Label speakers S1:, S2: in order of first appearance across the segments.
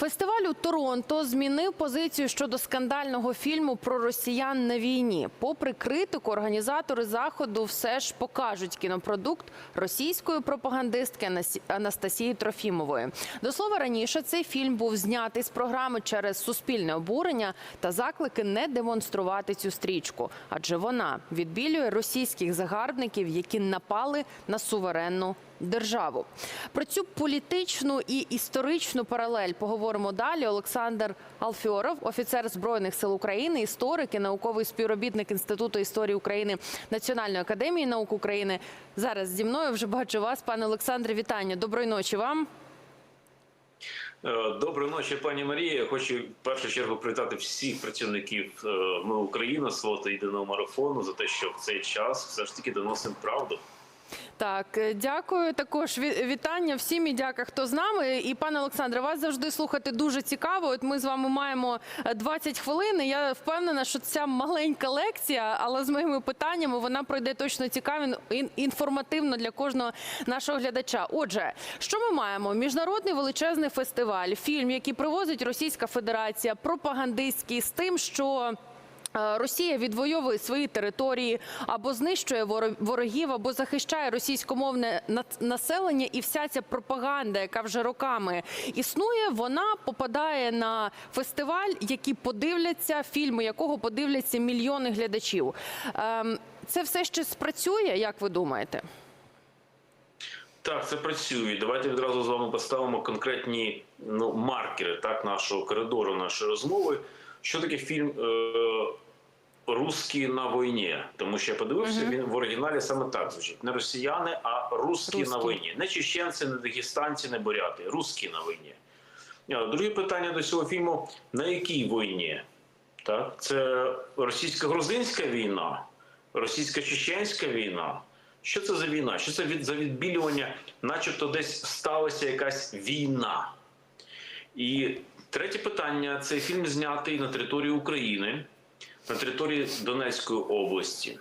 S1: Фестиваль у Торонто змінив позицію щодо скандального фільму про росіян на війні. Попри критику, організатори заходу все ж покажуть кінопродукт російської пропагандистки Анастасії Трофімової. До слова, раніше цей фільм був знятий з програми через суспільне обурення та заклики не демонструвати цю стрічку, адже вона відбілює російських загарбників, які напали на суверенну державу. Про цю політичну і історичну паралель поговоримо далі. Олександр Алфьоров, офіцер збройних сил України, історик і науковий співробітник Інституту історії України Національної академії наук України. Зараз зі мною вже бачу вас, пане Олександре. Вітання. Доброї ночі вам.
S2: Е, Доброї ночі, пані Марія. Хочу в першу чергу привітати всіх працівників е, Ми Україна свого єдиного марафону за те, що в цей час все ж таки доносимо правду.
S1: Так, е, дякую. Також ві- вітання всім і дяка, хто з нами. І пане Олександре, вас завжди слухати дуже цікаво. От ми з вами маємо е, 20 хвилин. і Я впевнена, що ця маленька лекція, але з моїми питаннями вона пройде точно цікаво інформативно для кожного нашого глядача. Отже, що ми маємо? Міжнародний величезний фестиваль, фільм, який привозить Російська Федерація, пропагандистський з тим, що. Е, Росія відвоює свої території або знищує воро- ворогів, або захищає російськомовне населення, і вся ця пропаганда, яка вже роками існує, вона попадає на фестиваль, який подивляться, фільми якого подивляться мільйони глядачів. Ем, Це все ще спрацює, як ви думаєте?
S2: Так, це працює. Давайте відразу з вами поставимо конкретні ну, маркери так, нашого коридору, нашої розмови. Що таке фільм е, Русські на війні? Тому що я подивився, він в оригіналі саме так звучить: не росіяни, а русські на війні. Не чеченці, не дагестанці, не буряти. Русські на війні. Е, Друге питання до цього фільму: на якій війні? Так, це російсько-грузинська війна, російсько-чеченська війна. Що це за війна? Що це від за відбілювання, начебто десь сталася якась війна? І третє питання: цей фільм знятий на території України, на території Донецької області.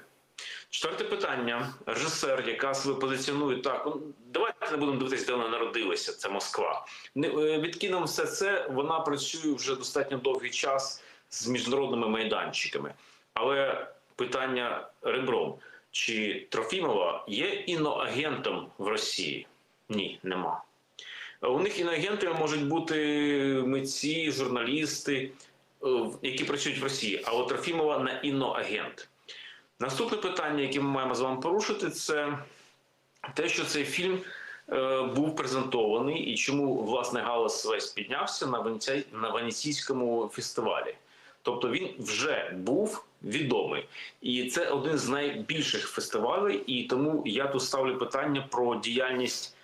S2: Четверте питання: режисер, яка себе позиціонує так. ну, Давайте не будемо дивитися, де вона народилася. Це Москва. Е, відкинемо все це. Вона працює вже достатньо довгий час з міжнародними майданчиками. Але питання ребром: чи Трофімова є іноагентом в Росії? Ні, нема. У них іноагентами можуть бути митці, журналісти, е, які працюють в Росії. А от Трофімова не іноагент. Наступне питання, яке ми маємо з вами порушити, це те, що цей фільм е, був презентований і чому власне галас весь піднявся на Венеці... на Венеційському фестивалі. Тобто він вже був відомий, і це один з найбільших фестивалей. І тому я тут ставлю питання про діяльність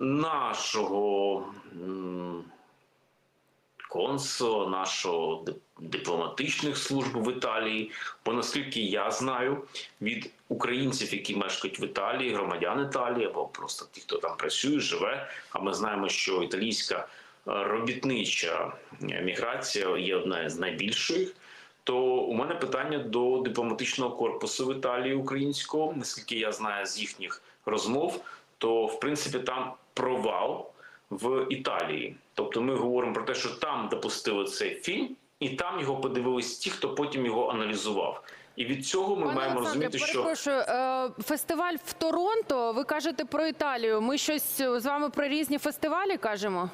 S2: нашого. м, консула, нашого дип- дипломатичних служб в Італії. Бо наскільки я знаю від українців, які мешкають в Італії, громадян Італії або просто ті, хто там працює, живе. А ми знаємо, що італійська е, робітнича міграція є одна з найбільших. То у мене питання до дипломатичного корпусу в Італії українського, наскільки я знаю з їхніх розмов, то в принципі там провал в Італії. Тобто ми говоримо про те, що там допустили цей фільм, і там його подивились ті, хто потім його аналізував. І від цього ми
S1: Пане
S2: маємо
S1: Олександре,
S2: розуміти, що
S1: перепрошую, е, фестиваль в Торонто. Ви кажете про Італію. Ми щось з вами про різні фестивалі кажемо?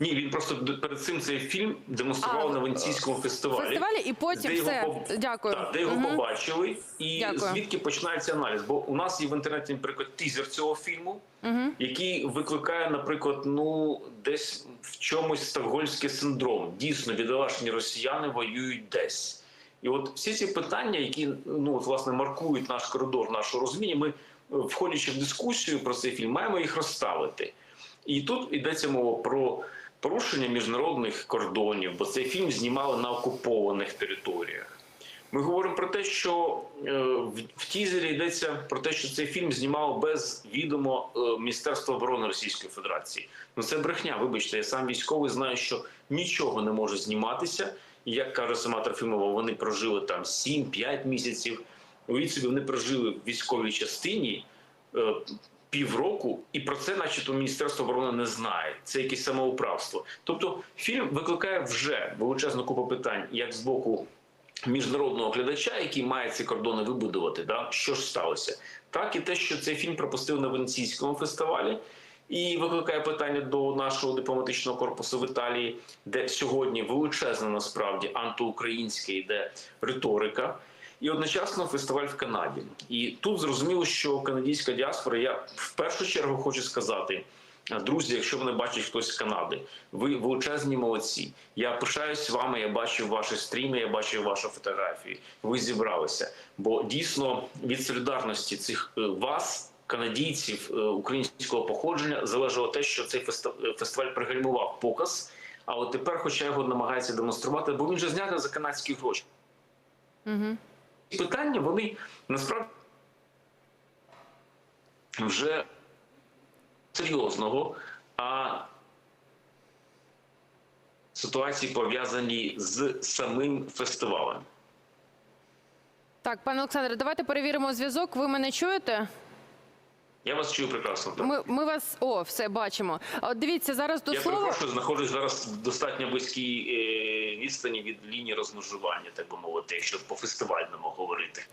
S2: Ні, він просто перед цим цей фільм демонстрував
S1: А,
S2: на Венеційському фестивалі.
S1: Фестивалі і потім
S2: де
S1: все.
S2: поб-
S1: Дякую.
S2: Так, де його
S1: Мгм.
S2: побачили, і
S1: Дякую.
S2: звідки починається аналіз? Бо у нас є в інтернеті, наприклад, тізер цього фільму,
S1: Мгм.
S2: який викликає, наприклад, ну десь в чомусь стокгольмський синдром. Дійсно, бідолашні росіяни воюють десь. І от всі ці питання, які ну от, власне маркують наш коридор, нашого розуміння, ми, е, входячи в дискусію про цей фільм, маємо їх розставити. І тут йдеться мова про порушення міжнародних кордонів, бо цей фільм знімали на окупованих територіях. Ми говоримо про те, що е, в, тізері йдеться про те, що цей фільм знімало без відомо е, Міністерства оборони Російської Федерації. Ну це брехня. Вибачте, я сам військовий знаю, що нічого не може зніматися. Як каже сама Трофімова, вони прожили там 7-5 місяців. Уявіть собі, вони прожили в військовій частині е, півроку, і про це, начебто, Міністерство оборони не знає. Це якесь самоуправство. Тобто, фільм викликає вже величезну купу питань, як з боку міжнародного глядача, який має ці кордони вибудувати, да що ж сталося, так і те, що цей фільм пропустив на Венеційському фестивалі. І викликає питання до нашого дипломатичного корпусу в Італії, де сьогодні величезна насправді антиукраїнська йде риторика, і одночасно фестиваль в Канаді. І тут зрозуміло, що канадська діаспора, я в першу чергу хочу сказати. Друзі, якщо мене бачить хтось з Канади, ви величезні молодці. Я пишаюсь вами. Я бачив ваші стріми, я бачив ваші фотографії. Ви зібралися. Бо дійсно від солідарності цих е, вас, канадійців е, українського походження, залежало те, що цей е, фестиваль пригальмував показ. А от тепер, хоча його намагається демонструвати, бо він же знятий за канадські гроші.
S1: Угу.
S2: Питання вони насправді вже серйозного, а ситуації пов'язані з самим фестивалем.
S1: Так, пане Олександре, давайте перевіримо зв'язок. Ви мене чуєте?
S2: Я вас чую прекрасно. Так.
S1: Ми, ми вас о, все бачимо. От дивіться зараз до
S2: Я
S1: слова.
S2: перепрошую, знаходжусь зараз в достатньо близькій е, відстані від лінії розмежування, так би мовити, якщо по фестивальному говорити.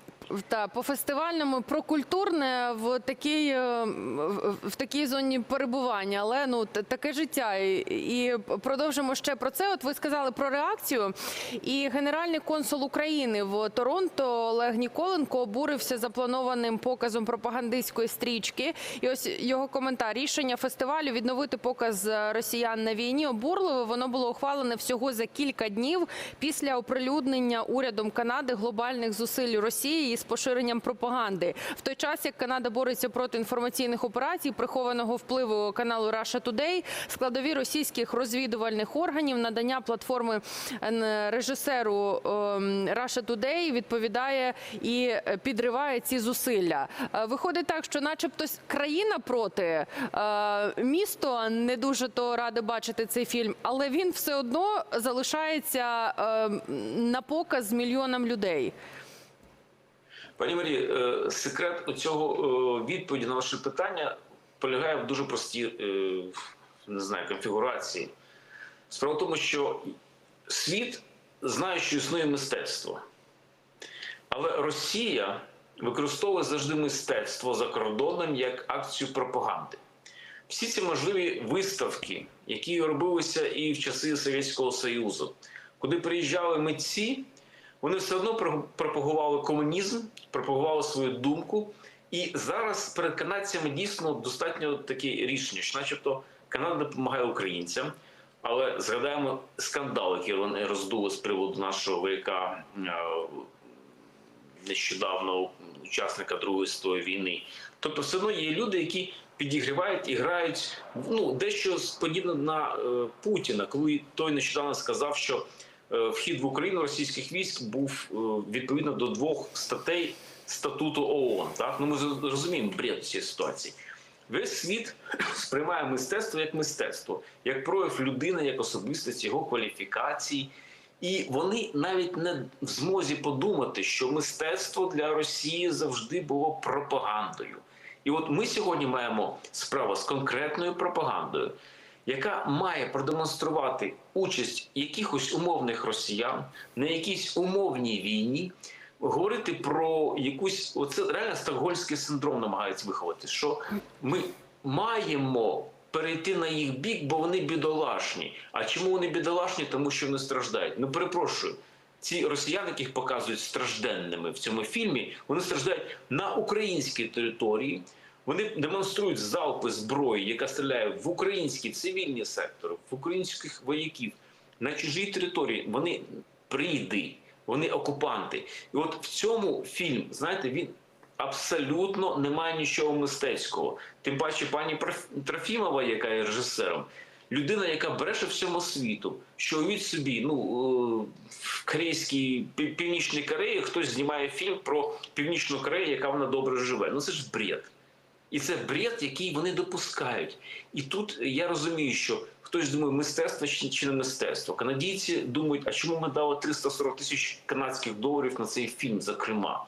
S1: Та по фестивальному про культурне в такій е, в- такій зоні перебування, але ну таке життя. І, і продовжимо ще про це. От ви сказали про реакцію. І генеральний консул України в Торонто Олег Ніколенко обурився запланованим показом пропагандистської стрічки. І ось його коментар: рішення фестивалю відновити показ росіян на війні обурливо. Воно було ухвалене всього за кілька днів після оприлюднення урядом Канади глобальних зусиль Росії із поширенням пропаганди. В той час як Канада бореться проти інформаційних операцій, прихованого впливу каналу Russia Today, складові російських розвідувальних органів, надання платформи е, режисеру ем, Russia Today відповідає і е, підриває ці зусилля. Е, Виходить так, що, начебто, країна проти е, місто не дуже то раде бачити цей фільм, але він все одно залишається е, на показ мільйонам людей.
S2: Пані Марі, е, секрет цього відповіді на ваше питання полягає в дуже простій е, не знаю, конфігурації. Справа в тому, що світ знає, що існує мистецтво. Але Росія використовує завжди мистецтво за кордоном як акцію пропаганди. Всі ці можливі виставки, які робилися і в часи Совєтського Союзу, куди приїжджали митці, вони все одно пропагували комунізм, пропагували свою думку. І зараз перед канадцями дійсно достатньо таке рішення, що, начебто, Канада допомагає українцям. Але згадаємо скандал, який вони роздули з приводу нашого вояка нещодавно учасника Другої світової війни. Тобто, все одно є люди, які підігрівають і грають ну дещо подібне на е, Путіна, коли той нещодавно сказав, що вхід в Україну російських військ був е, відповідно до двох статей статуту ООН. Так ну ми розуміємо бред цієї ситуації. Весь світ сприймає мистецтво як мистецтво, як прояв людини, як особистості, його кваліфікацій. І вони навіть не в змозі подумати, що мистецтво для Росії завжди було пропагандою. І от ми сьогодні маємо справу з конкретною пропагандою, яка має продемонструвати участь якихось умовних росіян на якійсь умовній війні, говорити про якусь оце реально стокгольмський синдром намагаються виховати, що ми маємо перейти на їх бік, бо вони бідолашні. А чому вони бідолашні? Тому що вони страждають. Ну перепрошую. Ці росіяни, яких показують стражденними в цьому фільмі, вони страждають на українській території. Вони демонструють залпи зброї, яка стріляє в українські цивільні сектори, в українських вояків на чужій території. Вони прийди, вони окупанти. І от в цьому фільм, знаєте, він абсолютно не має нічого мистецького. Тим паче, пані Трофімова, яка є режисером, людина, яка бреше всьому світу, що уявіть собі, ну е, в корейській північній Кореї хтось знімає фільм про північну Корею, яка вона добре живе. Ну це ж бред. І це бред, який вони допускають. І тут я розумію, що хтось думає, мистецтво чи, не мистецтво. Канадійці думають, а чому ми дали 340 тисяч канадських доларів на цей фільм, зокрема.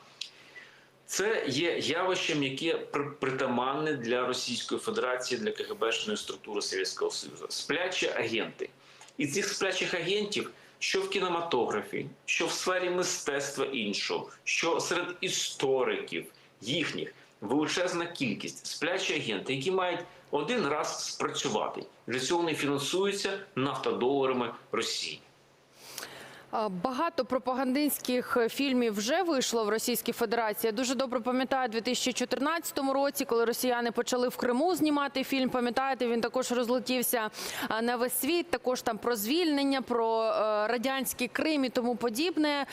S2: Це є явищем, яке при- притаманне для Російської Федерації, для КГБшної структури Совєтського Союзу. Сплячі агенти. І цих сплячих агентів, що в кінематографі, що в сфері мистецтва іншого, що серед істориків їхніх величезна кількість сплячі агенти, які мають один раз спрацювати. Для цього вони фінансуються нафтодоларами Росії.
S1: Багато пропагандистських фільмів вже вийшло в Російській Федерації. Я дуже добре пам'ятаю у 2014 році, коли росіяни почали в Криму знімати фільм. Пам'ятаєте, він також розлетівся на весь світ. Також там про звільнення, про е, радянський Крим і тому подібне.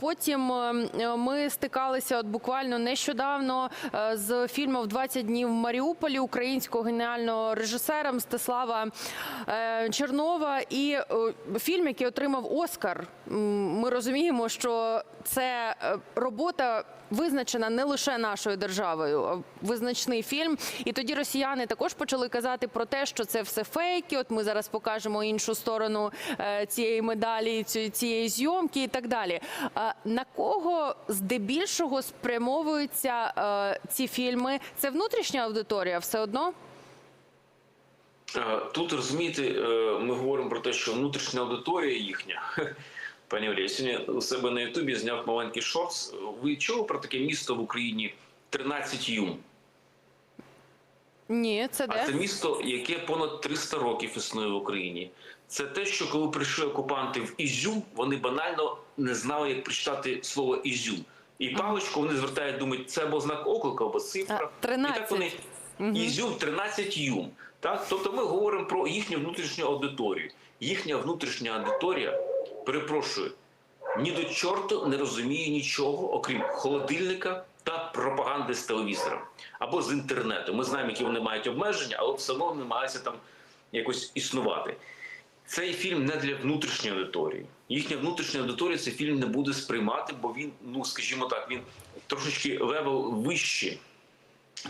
S1: Потім е, ми стикалися от буквально нещодавно е, з фільмом «20 днів в Маріуполі українського геніального режисера Мстислава Чернова. І фільм, який отримав Оскар. Ми розуміємо, що це е, робота. Визначена не лише нашою державою, а визначний фільм. І тоді росіяни також почали казати про те, що це все фейки. От ми зараз покажемо іншу сторону е, цієї медалі, цієї зйомки і так далі. На кого здебільшого спрямовуються е, ці фільми? Це внутрішня аудиторія, все одно.
S2: Тут розумієте, ми говоримо про те, що внутрішня аудиторія їхня. Пані Олі, сьогодні у себе на Ютубі зняв маленький шортс. Ви чули про таке місто в Україні 13 Юм?
S1: Ні, це
S2: А це місто, яке понад 300 років існує в Україні. Це те, що коли прийшли окупанти в Ізюм, вони банально не знали, як прочитати слово Ізюм. І паличку вони звертають, думають, це або знак оклика, або цифра.
S1: А, 13.
S2: І так вони Ізюм 13 юм. Так? Тобто ми говоримо про їхню внутрішню аудиторію. Їхня внутрішня аудиторія, перепрошую, ні до чорту не розуміє нічого, окрім холодильника та пропаганди з телевізора або з інтернету. Ми знаємо, які вони мають обмеження, але все одно намагаються там якось існувати. Цей фільм не для внутрішньої аудиторії. Їхня внутрішня аудиторія цей фільм не буде сприймати, бо він, ну скажімо так, він трошечки левел вище.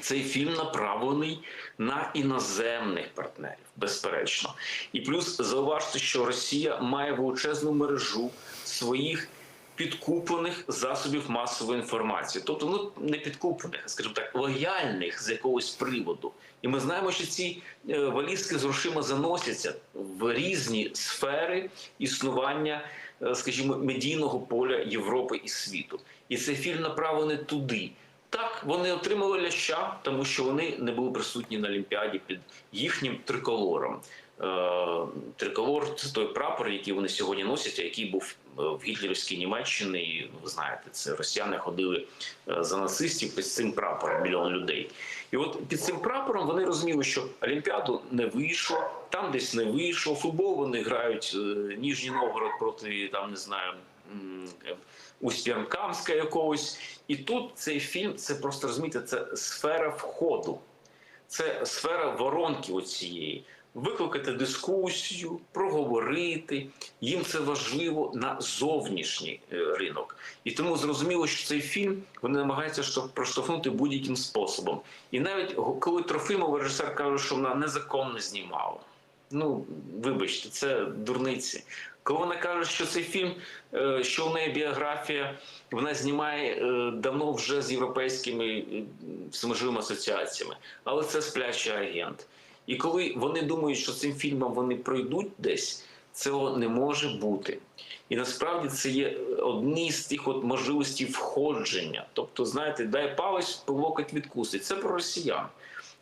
S2: Цей фільм направлений на іноземних партнерів, безперечно. І плюс зауважте, що Росія має величезну мережу своїх підкуплених засобів масової інформації, тобто ну не підкуплених, а скажімо так, лояльних з якогось приводу. І ми знаємо, що ці е, валізки з грошима заносяться в різні сфери існування, е, скажімо, медійного поля Європи і світу. І цей фільм направлений туди. Так, вони отримали ляща, тому що вони не були присутні на Олімпіаді під їхнім триколором. Е, Триколор це той прапор, який вони сьогодні носять, який був е, в гітлерівській Німеччині. І, Ви знаєте, це росіяни ходили е, за нацистів під цим прапором мільйон людей. І от під цим прапором вони розуміли, що Олімпіаду не вийшло, там десь не вийшло. Футбол вони грають Ніжній Новгород проти там, не знаю. Е, якогось, і тут цей фільм це просто розумієте, це сфера входу, це сфера воронки оцієї. Викликати дискусію, проговорити. Їм це важливо на зовнішній е, ринок. І тому зрозуміло, що цей фільм вони намагаються штовх- проштовхнути будь-яким способом. І навіть коли Трофимов режисер каже, що вона незаконно знімала. Ну, вибачте, це дурниці. Коли вона каже, що цей фільм, е, що в неї біографія, вона знімає е, давно вже з європейськими всеможливими асоціаціями, але це сплячий агент. І коли вони думають, що цим фільмом вони пройдуть десь, цього не може бути. І насправді це є одні з тих от можливостей входження. Тобто, знаєте, дай палець, полокоть відкусить. Це про росіян.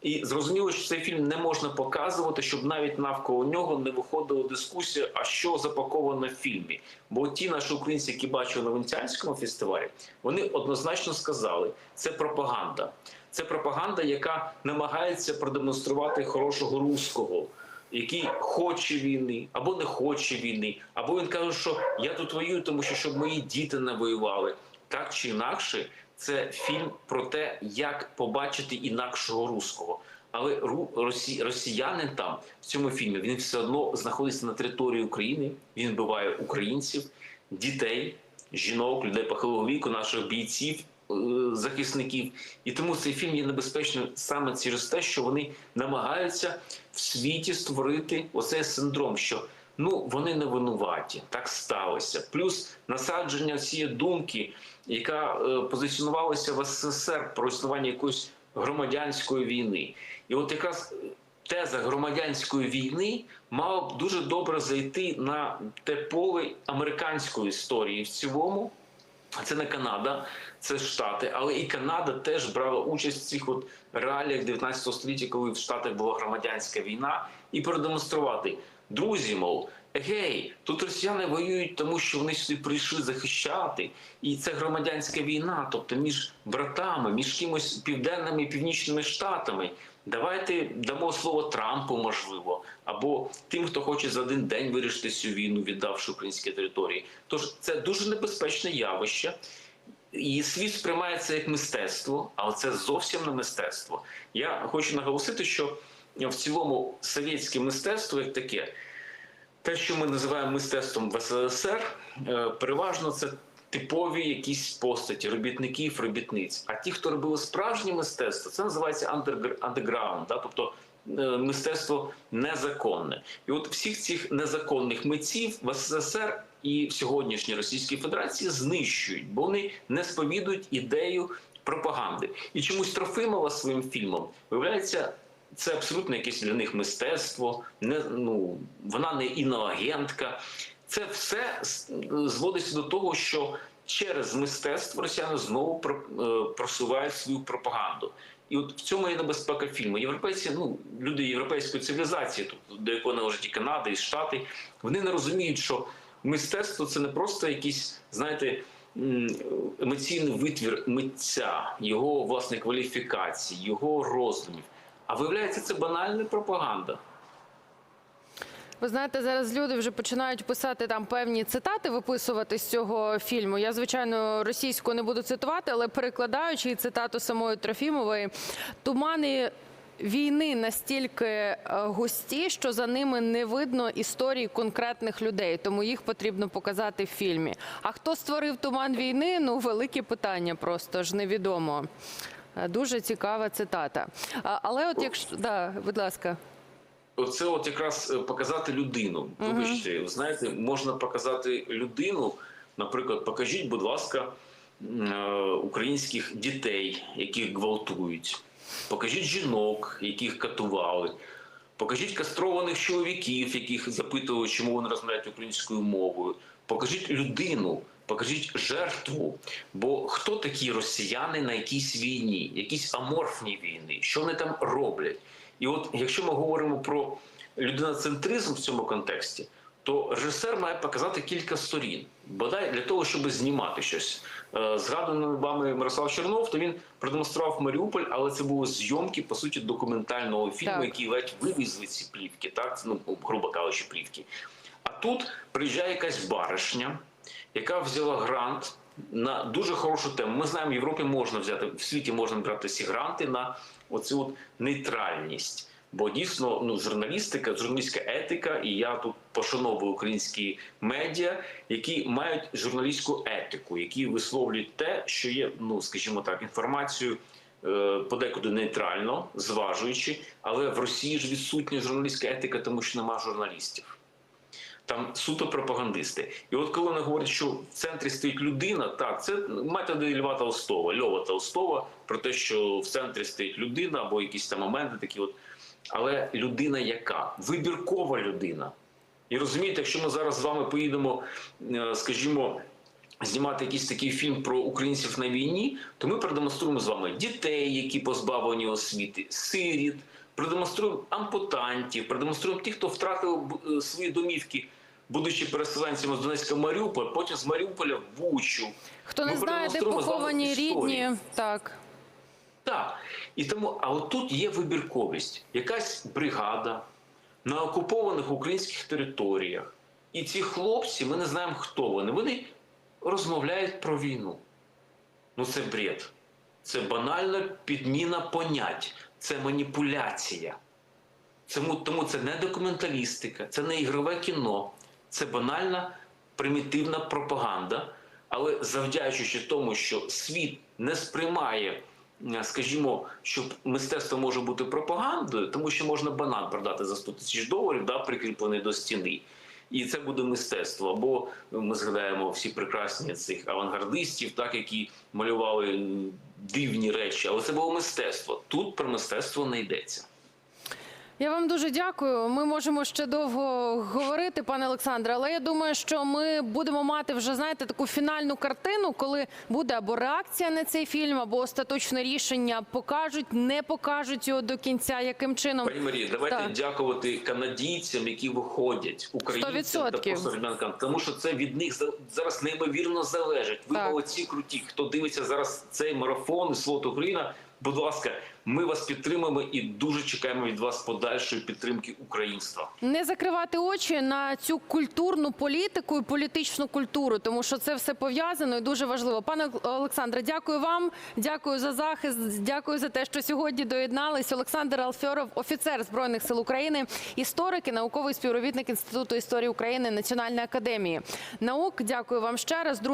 S2: І зрозуміло, що цей фільм не можна показувати, щоб навіть навколо нього не виходила дискусія, а що запаковано в фільмі. Бо ті наші українці, які бачили на Венеціанському фестивалі, вони однозначно сказали, це пропаганда. Це пропаганда, яка намагається продемонструвати хорошого руського, який хоче війни або не хоче війни, або він каже, що я тут воюю, тому що щоб мої діти не воювали. Так чи інакше, це фільм про те, як побачити інакшого руського. Але росіянин там в цьому фільмі він все одно знаходиться на території України. Він вбиває українців, дітей, жінок, людей похилого віку, наших бійців, е, захисників. І тому цей фільм є небезпечним саме через те, що вони намагаються в світі створити оцей синдром, що Ну, вони не винуваті, так сталося. Плюс насадження цієї думки, яка е, позиціонувалася в СССР про існування якоїсь громадянської війни. І от якраз теза громадянської війни мала б дуже добре зайти на те поле американської історії в цілому. Це не Канада, це Штати, але і Канада теж брала участь в цих от реаліях 19 століття, коли в Штатах була громадянська війна, і продемонструвати друзі, мов. Гей, тут росіяни воюють, тому що вони сюди прийшли захищати, і це громадянська війна, тобто між братами, між кимось південними і північними штатами. Давайте дамо слово Трампу, можливо, або тим, хто хоче за один день вирішити цю війну, віддавши українські території. Тож це дуже небезпечне явище. І світ сприймається як мистецтво, але це зовсім не мистецтво. Я хочу наголосити, що в цілому совєтське мистецтво як таке, те, що ми називаємо мистецтвом в СССР, е, переважно це типові якісь постаті робітників, робітниць. А ті, хто робили справжнє мистецтво, це називається андеграунд, да? тобто е, мистецтво незаконне. І от всіх цих незаконних митців в СССР і в сьогоднішній Російській Федерації знищують, бо вони не сповідують ідею пропаганди. І чомусь Трофимова своїм фільмом виявляється. Це абсолютно якесь для них мистецтво, не ну вона не іноагентка. Це все зводиться до того, що через мистецтво росіяни знову е, просувають свою пропаганду. І от в цьому є небезпека фільму. Європейці, ну люди європейської цивілізації, тут до якої належить і Канада, і Штати, вони не розуміють, що мистецтво це не просто якісь, знаєте. Емоційний витвір митця, його власне кваліфікації, його роздумів. А виявляється, це банальна пропаганда.
S1: Ви знаєте, зараз люди вже починають писати там певні цитати, виписувати з цього фільму. Я звичайно російську не буду цитувати, але перекладаючи цитату самої Трофімової, тумани. Війни настільки е, густі, що за ними не видно історії конкретних людей, тому їх потрібно показати в фільмі. А хто створив туман війни? Ну, велике питання, просто ж невідомо. Е, Дуже цікава цитата. Але, от якщо да, будь ласка.
S2: Оце от якраз е, показати людину. Вибачте, ви знаєте, можна показати людину. Наприклад, покажіть, будь ласка, е, українських дітей, яких гвалтують. Покажіть жінок, яких катували. Покажіть кастрованих чоловіків, яких запитували, чому вони розмовляють українською мовою. Покажіть людину, покажіть жертву. Бо хто такі росіяни на якійсь війні, якісь аморфні війни, що вони там роблять? І от якщо ми говоримо про людиноцентризм в цьому контексті, то режисер має показати кілька сторін. Бодай для того, щоб знімати щось. Е, Згаданий вами Мирослав Чернов, то він продемонстрував Маріуполь, але це були зйомки, по суті, документального фільму,
S1: Так.
S2: який ледь вивезли ці плівки, так? Ну, грубо кажучи, плівки. А тут приїжджає якась баришня, яка взяла грант на дуже хорошу тему. Ми знаємо, в Європі можна взяти, в світі можна брати ці гранти на оцю от нейтральність. Бо дійсно ну, журналістика, журналістська етика, і я тут пошановую українські медіа, які мають журналістську етику, які висловлюють те, що є, ну скажімо так, інформацію е, подекуди нейтрально, зважуючи, але в Росії ж відсутня журналістська етика, тому що нема журналістів. Там суто пропагандисти. І от коли вони говорять, що в центрі стоїть людина, так, це методи Льва Толстого, Льова Толстого, про те, що в центрі стоїть людина або якісь там моменти такі от. Але людина яка? Вибіркова людина. І розумієте, якщо ми зараз з вами поїдемо, е, скажімо, знімати якийсь такий фільм про українців на війні, то ми продемонструємо з вами дітей, які позбавлені освіти, сиріт, продемонструємо ампутантів, продемонструємо тих, хто втратив е, свої домівки, будучи переселенцями з Донецька в Маріуполь, потім з Маріуполя в Бучу.
S1: Хто
S2: Ми
S1: не знає, де поховані рідні, так.
S2: Так. І тому, а от тут є вибірковість. Якась бригада на окупованих українських територіях. І ці хлопці, ми не знаємо, хто вони. Вони розмовляють про війну. Ну це бред. Це банальна підміна понять, це маніпуляція. Тому, це не документалістика, це не ігрове кіно, це банальна примітивна пропаганда. Але завдячуючи тому, що світ не сприймає, скажімо, що мистецтво може бути пропагандою, тому що можна банан продати за 100 тисяч доларів, да, прикріплений до стіни. І це буде мистецтво. Або ми згадаємо всі прекрасні цих авангардистів, так які малювали дивні речі, але це було мистецтво. Тут про мистецтво не йдеться.
S1: Я вам дуже дякую. Ми можемо ще довго говорити, пане Олександре, але я думаю, що ми будемо мати вже знаєте таку фінальну картину, коли буде або реакція на цей фільм, або остаточне рішення покажуть, не покажуть його до кінця. Яким чином
S2: Пані Марія, давайте
S1: Так.
S2: дякувати канадійцям, які виходять, українцям та
S1: 100%.
S2: посереднянкам, тому що це від них за- зараз неймовірно залежить. Ви
S1: Так.
S2: молодці круті. Хто дивиться зараз цей марафон «Слот Україна? Будь ласка, ми вас підтримуємо і дуже чекаємо від вас подальшої підтримки українства.
S1: не закривати очі на цю культурну політику і політичну культуру, тому що це все пов'язано і дуже важливо. Пане Олександре, дякую вам. Дякую за захист. Дякую за те, що сьогодні доєднались. Олександр Алфьоров, офіцер збройних сил України, історик і науковий співробітник інституту історії України Національної академії наук. Дякую вам ще раз.